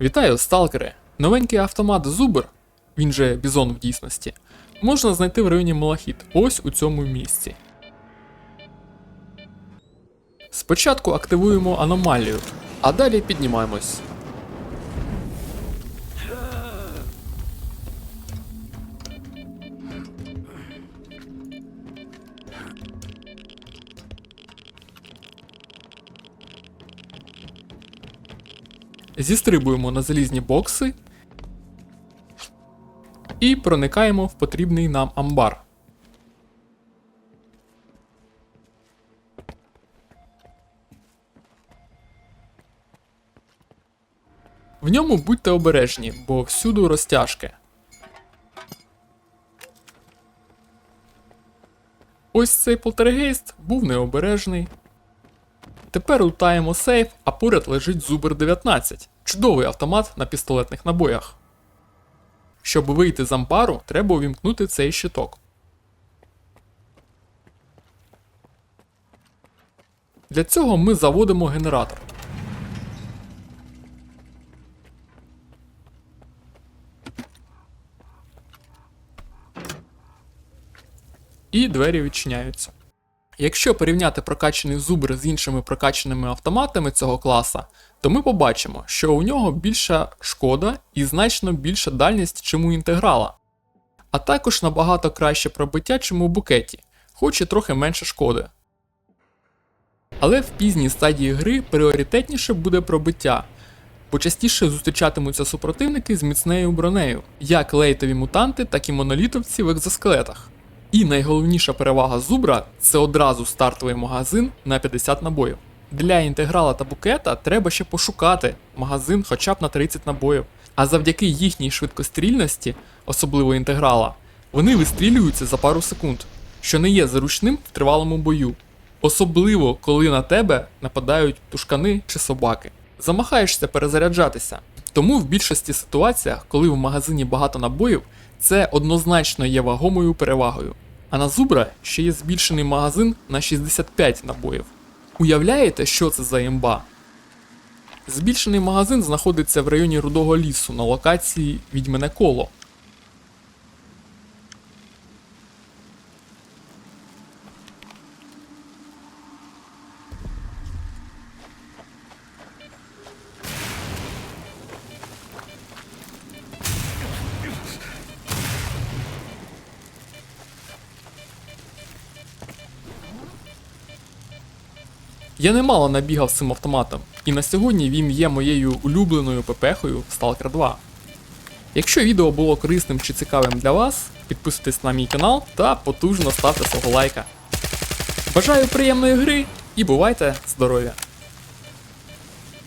Вітаю, сталкери! Новенький автомат Зубр, він же Бізон в дійсності, можна знайти в районі Малахіт, ось у цьому місці. Спочатку активуємо аномалію, а далі піднімаємось. Зістрибуємо на залізні бокси і проникаємо в потрібний нам амбар. В ньому будьте обережні, бо всюду розтяжки. Ось цей полтергейст був необережний. Тепер лутаємо сейф, а поряд лежить Зубер 19. Чудовий автомат на пістолетних набоях. Щоб вийти з амбару, треба увімкнути цей щиток. Для цього ми заводимо генератор. І двері відчиняються. Якщо порівняти прокачаний зубр з іншими прокачаними автоматами цього класа, то ми побачимо, що у нього більша шкода і значно більша дальність, чим у інтеграла. А також набагато краще пробиття, чим у букеті, хоч і трохи менше шкоди. Але в пізній стадії гри пріоритетніше буде пробиття, бо частіше зустрічатимуться супротивники з міцнею бронею, як лейтові мутанти, так і монолітовці в екзоскелетах. І найголовніша перевага зубра це одразу стартовий магазин на 50 набоїв. Для інтеграла та букета треба ще пошукати магазин хоча б на 30 набоїв. А завдяки їхній швидкострільності, особливо інтеграла, вони вистрілюються за пару секунд, що не є заручним в тривалому бою. Особливо, коли на тебе нападають тушкани чи собаки. Замахаєшся перезаряджатися. Тому в більшості ситуаціях, коли в магазині багато набоїв, це однозначно є вагомою перевагою. А на зубра ще є збільшений магазин на 65 набоїв. Уявляєте, що це за імба? Збільшений магазин знаходиться в районі Рудого лісу на локації Відьмине коло. Я немало набігав з цим автоматом, і на сьогодні він є моєю улюбленою ППХою в Stalker 2. Якщо відео було корисним чи цікавим для вас, підписуйтесь на мій канал та потужно ставте свого лайка. Бажаю приємної гри і бувайте здорові!